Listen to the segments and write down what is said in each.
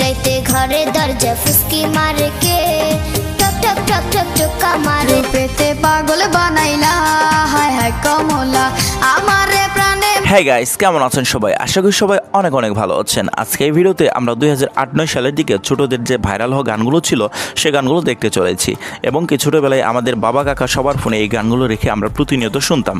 রাইতে ঘরে দরজা ফুসকি মারে কে টক টক টক টক টকা মারে রূপেতে পাগল বানাইলা হায় হায় কমলা আমারে প্রাণে হ্যাঁ গাইস কেমন আছেন সবাই? আশা করি সবাই অনেক অনেক ভালো আছেন। আজকে এই ভিডিওতে আমরা দুই হাজার আট নয় সালের দিকে ছোটদের যে ভাইরাল হওয়া গানগুলো ছিল সে গানগুলো দেখতে চলেছি। এবং কি ছোটবেলায় আমাদের বাবা কাকা সবার ফোনে এই গানগুলো রেখে আমরা প্রতিনিয়ত শুনতাম।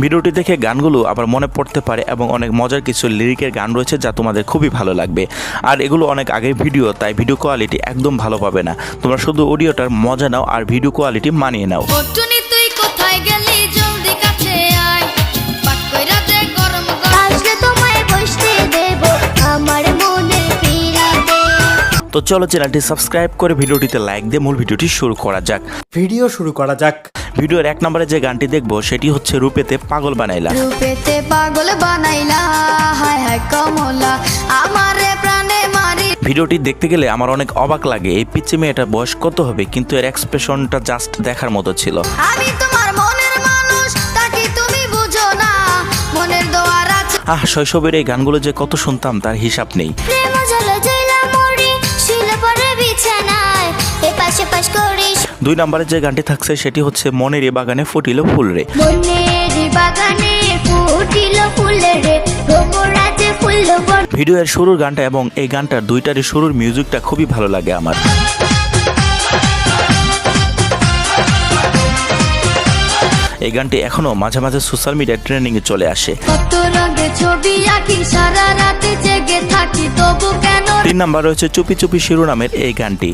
ভিডিওটি দেখে গানগুলো আবার মনে পড়তে পারে এবং অনেক মজার কিছু লিরিকের গান রয়েছে যা তোমাদের খুবই ভালো লাগবে। আর এগুলো অনেক আগের ভিডিও তাই ভিডিও কোয়ালিটি একদম ভালো পাবে না। তোমরা শুধু অডিওটার মজা নাও আর ভিডিও কোয়ালিটি মানিয়ে নাও। পটুনি তুই কোথায় গেলি? জলদি কাছে আয়। পাট কইরা দে গরম গরম। আজকে তোমায় বসতে দেব আমার মনে পীড়া দে। তো চলো চ্যানেলটি সাবস্ক্রাইব করে ভিডিওটিতে লাইক দিয়ে মূল ভিডিওটি শুরু করা যাক। ভিডিও শুরু করা যাক। ভিডিওর এক নম্বরে যে গানটি দেখব সেটি হচ্ছে রূপেতে পাগল বানাইলা। রূপেতে পাগল বানাইলা হায় হায় কমলা আমারে প্রাণে মারি। ভিডিওটি দেখতে গেলে আমার অনেক অবাক লাগে এই পিচ্ছি মেয়েটার বয়স কত হবে কিন্তু এর এক্সপ্রেশনটা জাস্ট দেখার মতো ছিল। আমি তোমার মনের মানুষ তাকে তুমি বুঝো না মনের দোয়ার আহ শৈশবের এই গানগুলো যে কত শুনতাম তার হিসাব নেই। প্রেম জলে দুই নম্বরে যে গানটি থাকছে সেটি হচ্ছে মনের বাগানে ফুটিল ফুল রে। বাগানে ফুটিল ফুলে রে ভিডিওর শুরুর গানটা এবং এই গানটার দুইটারই শুরুর মিউজিকটা খুবই ভালো লাগে আমার। এই গানটি এখনও মাঝে মাঝে সোশ্যাল মিডিয়ায় ট্রেন্ডিং এ চলে আসে। তিন নাম্বার রয়েছে চুপি চুপি শিরোনামের এই গানটি।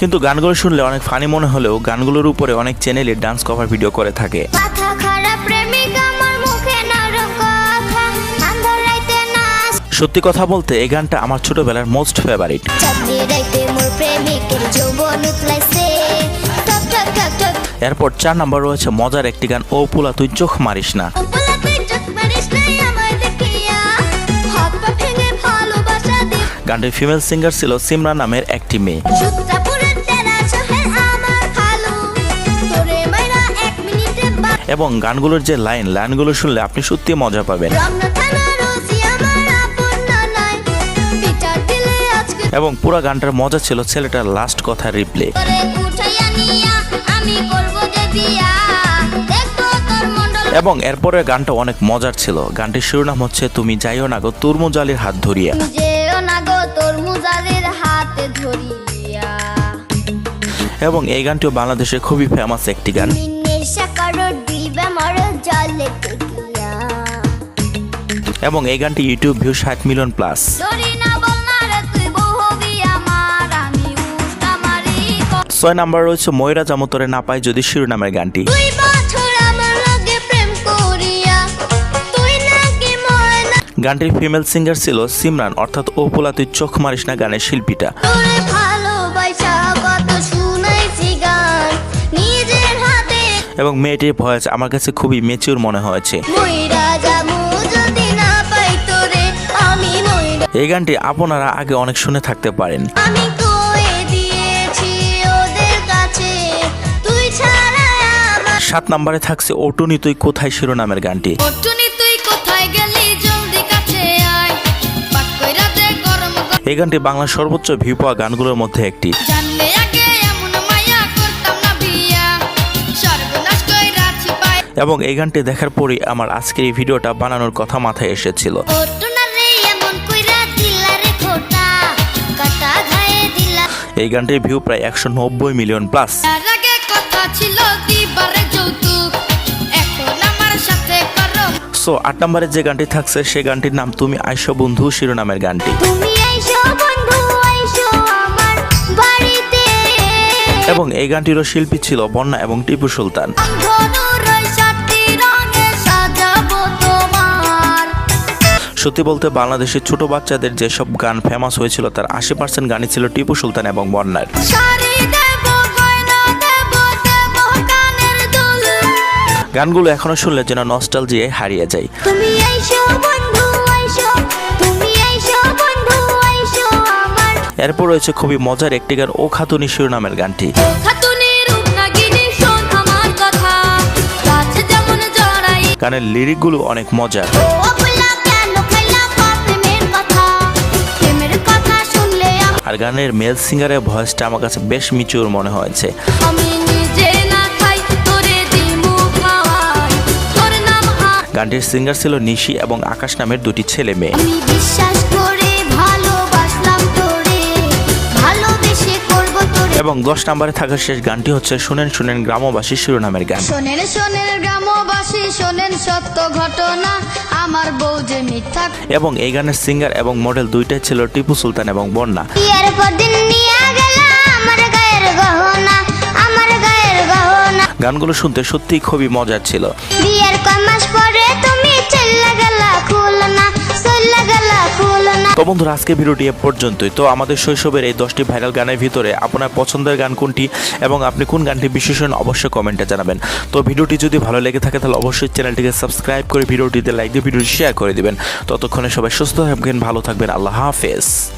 কিন্তু গানগুলো শুনলে অনেক ফানি মনে হলেও গানগুলোর উপরে অনেক চ্যানেলে ডান্স কভার ভিডিও করে থাকে। সত্যি কথা বলতে এই গানটা আমার ছোটবেলার মোস্ট ফেভারিট এরপর চার নাম্বার রয়েছে মজার একটি গান ও পুলা তুই চোখ মারিস না। গানটির ফিমেল সিঙ্গার ছিল সিমরা নামের একটি মেয়ে। এবং গানগুলোর যে লাইন লাইনগুলো শুনলে আপনি সত্যি মজা পাবেন। এবং পুরো গানটার মজা ছিল ছেলেটার লাস্ট কথার রিপ্লে এবং এরপরের গানটা অনেক মজার ছিল। গানটির শিরোনাম হচ্ছে তুমি যাইও না গো তুরমুজ আলীর হাত ধরিয়া। এবং এই গানটিও বাংলাদেশে খুবই ফেমাস একটি গান। এবং এই গানটি ইউটিউব ভিউ ষাট মিলিয়ন প্লাস ছয় নাম্বার রয়েছে ময়রা জামতরে না পায় যদি শিরোনামের গানটি। গানটির ফিমেল সিঙ্গার ছিল সিমরান অর্থাৎ ও পোলা তুই চোখ মারিস না গানের শিল্পীটা। এবং মেয়েটির ভয়েস আমার কাছে খুবই মেচিউর মনে হয়েছে। এই গানটি আপনারা আগে অনেক শুনে থাকতে পারেন। সাত নম্বরে থাকছে অটুনি তুই কোথায় শিরোনামের গানটি? এই গানটি বাংলার সর্বোচ্চ ভিউ পাওয়া গানগুলোর মধ্যে একটি। এবং এই গানটি দেখার পরই আমার আজকের এই ভিডিওটা বানানোর কথা মাথায় এসেছিল। এই গানটির ভিউ প্রায় একশো নব্বই মিলিয়ন প্লাস। কথা ছিল সো আট নম্বরে যে গানটি থাকছে সে গানটির নাম তুমি আইসো বন্ধু শিরোনামের গানটি। এবং এই গানটিরও শিল্পী ছিল বন্যা এবং টিপু সুলতান। সত্যি বলতে বাংলাদেশের ছোট বাচ্চাদের যেসব গান ফেমাস হয়েছিল তার আশি পার্সেন্ট গানই ছিল টিপু সুলতান এবং বন্যার। গানগুলো এখনও শুনলে যেন নস্টালজিয়ে হারিয়ে যায়। তুমি আইসো বন্ধু আইসো তুমি আইসো বন্ধু আইসো আমার। এরপর রয়েছে খুবই মজার একটি গান ও খাতুনি শিরোনামের গানটি। গানের লিরিকগুলো অনেক মজার। আর গানের মেল সিঙ্গারের ভয়েসটা আমার কাছে বেশ মিচুর মনে হয়েছে। গানটির সিঙ্গার ছিল নিশি এবং আকাশ নামের দুটি ছেলে মেয়ে। এবং দশ নম্বরে থাকা শেষ গানটি হচ্ছে শোনেন শুনেন গ্রামবাসী শিরোনামের গান। শোনেন শোনেন গ্রামবাসী শোনেন সত্য ঘটনা আমার বউ যে মিথ্যা এবং এই গানের সিঙ্গার এবং মডেল দুইটাই ছিল টিপু সুলতান এবং বন্যা। গানগুলো শুনতে সত্যিই খুবই মজার ছিল। বিয়ের কয় মাস তো বন্ধুরা, আজকে ভিডিওটি এ পর্যন্তই। তো আমাদের শৈশবের এই দশটি ভাইরাল গানের ভিতরে আপনার পছন্দের গান কোনটি এবং আপনি কোন গানটি বিশেষণ অবশ্যই কমেন্টে জানাবেন। তো ভিডিওটি যদি ভালো লেগে থাকে, তাহলে অবশ্যই চ্যানেলটিকে সাবস্ক্রাইব করে ভিডিওটিতে লাইক দিয়ে ভিডিওটি শেয়ার করে দেবেন। ততক্ষণে সবাই সুস্থ থাকবেন, ভালো থাকবেন, আল্লাহ হাফেজ।